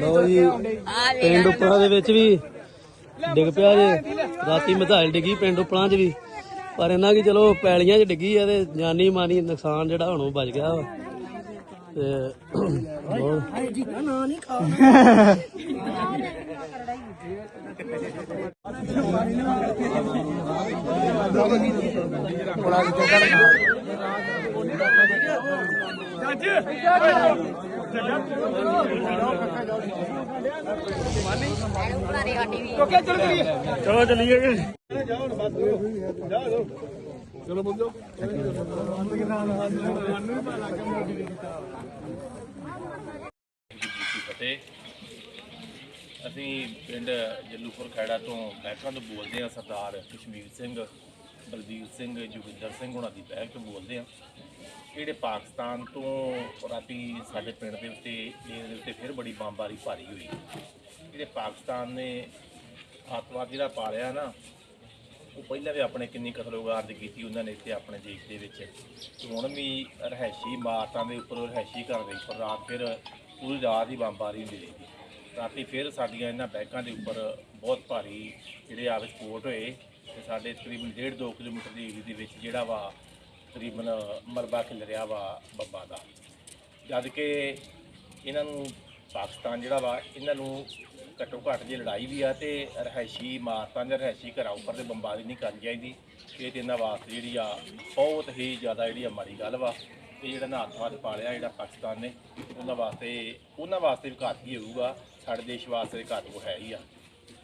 ਲਓ ਜੀ ਪਿੰਡ ਉਪਰਾਂ ਦੇ ਵਿੱਚ ਵੀ ਡਿੱਗ ਪਿਆ ਜੇ। ਰਾਤੀ ਮਿਸਾਈਲ ਡਿੱਗੀ ਪਿੰਡ ਉਪਰਾਂ 'ਚ ਵੀ। ਪਰ ਇਹਨਾਂ ਕੀ ਚਲੋ ਪੈਲੀਆਂ 'ਚ ਡਿੱਗੀ ਆ ਤੇ ਜਾਨੀ ਮਾਨੀ ਨੁਕਸਾਨ ਜਿਹੜਾ ਹੁਣ ਉਹ ਬਚ ਗਿਆ ਵਾ। ਤੇ ਬਹੁਤ ਚਲੋ ਚੱਲੀਏ ਜੀ ਫਤਿਹ ਅਸੀਂ ਪਿੰਡ ਜੱਲੂਪੁਰ ਖੈੜਾ ਤੋਂ ਬੈਕਾਂ ਤੋਂ ਬੋਲਦੇ ਹਾਂ ਸਰਦਾਰ ਕਸ਼ਮੀਰ ਸਿੰਘ ਬਲਬੀਰ ਸਿੰਘ, ਜੋਗਿੰਦਰ ਸਿੰਘ ਉਹਨਾਂ ਦੀ ਬੈਕ ਤੋਂ ਬੋਲਦੇ ਹਾਂ ਜਿਹੜੇ ਪਾਕਿਸਤਾਨ ਤੋਂ ਰਾਤੀ ਸਾਡੇ ਪਿੰਡ ਦੇ ਉੱਤੇ ਇਹਦੇ ਉੱਤੇ ਫਿਰ ਬੜੀ ਬੰਬਾਰੀ ਭਾਰੀ ਹੋਈ। ਜਿਹੜੇ ਪਾਕਿਸਤਾਨ ਨੇ ਆਤਵਾਦ ਜਿਹੜਾ ਪਾਲਿਆ ਨਾ, ਉਹ ਪਹਿਲਾਂ ਵੀ ਆਪਣੇ ਕਿੰਨੀ ਕਤਲੋਗਾਰਦ ਕੀਤੀ ਉਹਨਾਂ ਨੇ ਇੱਥੇ ਆਪਣੇ ਦੇਸ਼ ਦੇ ਵਿੱਚ। ਤੇ ਹੁਣ ਵੀ ਰਹਿਸ਼ੀ ਇਮਾਰਤਾਂ ਦੇ ਉੱਪਰ ਰਹਿਸ਼ੀ ਘਰ ਦੇ ਉੱਪਰ ਰਾਤ ਫਿਰ ਪੂਰੀ ਰਾਤ ਹੀ ਬੰਬਾਰੀ ਹੁੰਦੀ ਰਹੀ। ਰਾਤੀ ਫਿਰ ਸਾਡੀਆਂ ਇਹਨਾਂ ਬੈਂਕਾਂ ਦੇ ਉੱਪਰ ਬਹੁਤ ਭਾਰੀ ਜਿਹੜੇ ਆ ਵਿਸਫੋਟ ਹੋਏ। ਤੇ ਸਾਡੇ ਤਕਰੀਬਨ 1.5 2 ਕਿਲੋਮੀਟਰ ਦੀ ਏਰੀਆ ਦੇ ਵਿੱਚ ਜਿਹੜਾ ਵਾ ਤਕਰੀਬਨ ਮਲਬਾ ਖਿਲ ਰਿਹਾ ਵਾ ਬੱਬਾ ਦਾ। ਜਦ ਕਿ ਇਹਨਾਂ ਨੂੰ ਪਾਕਿਸਤਾਨ ਜਿਹੜਾ ਵਾ, ਇਹਨਾਂ ਨੂੰ ਘੱਟੋ ਘੱਟ ਜੇ ਲੜਾਈ ਵੀ ਆ ਤੇ ਰਹਿਸ਼ੀ ਇਮਾਰਤਾਂ ਜਾਂ ਰਹਿਸ਼ੀ ਘਰਾਂ ਉੱਪਰ ਤੇ ਬੰਬਾਰੀ ਨਹੀਂ ਕਰਨੀ ਚਾਹੀਦੀ ਇਹ ਤੇ ਇਹਨਾਂ ਵਾਸਤੇ ਜਿਹੜੀ ਆ ਬਹੁਤ ਹੀ ਜ਼ਿਆਦਾ ਜਿਹੜੀ ਆ ਮਾੜੀ ਗੱਲ ਵਾ। ਇਹ ਜਿਹੜਾ ਨਾਥਵਾਦ ਪਾਲਿਆ ਜਿਹੜਾ ਪਾਕਿਸਤਾਨ ਨੇ, ਉਹਨਾਂ ਵਾਸਤੇ ਉਹਨਾਂ ਵਾਸਤੇ ਵੀ ਘਾਤ ਹੀ ਹੋਊਗਾ। ਸਾਡੇ ਦੇਸ਼ ਵਾਸਤੇ ਵੀ ਘਾਤ ਉਹ ਹੈ ਹੀ ਆ।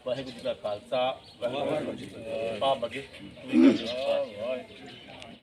ਵਾਹਿਗੁਰੂ ਜੀ ਕਾ ਖਾਲਸਾ ਵਾਹਿਗੁਰੂ ਜੀ ਕੀ ਫਤਿਹ। ਬਾਬਾ ਜੀ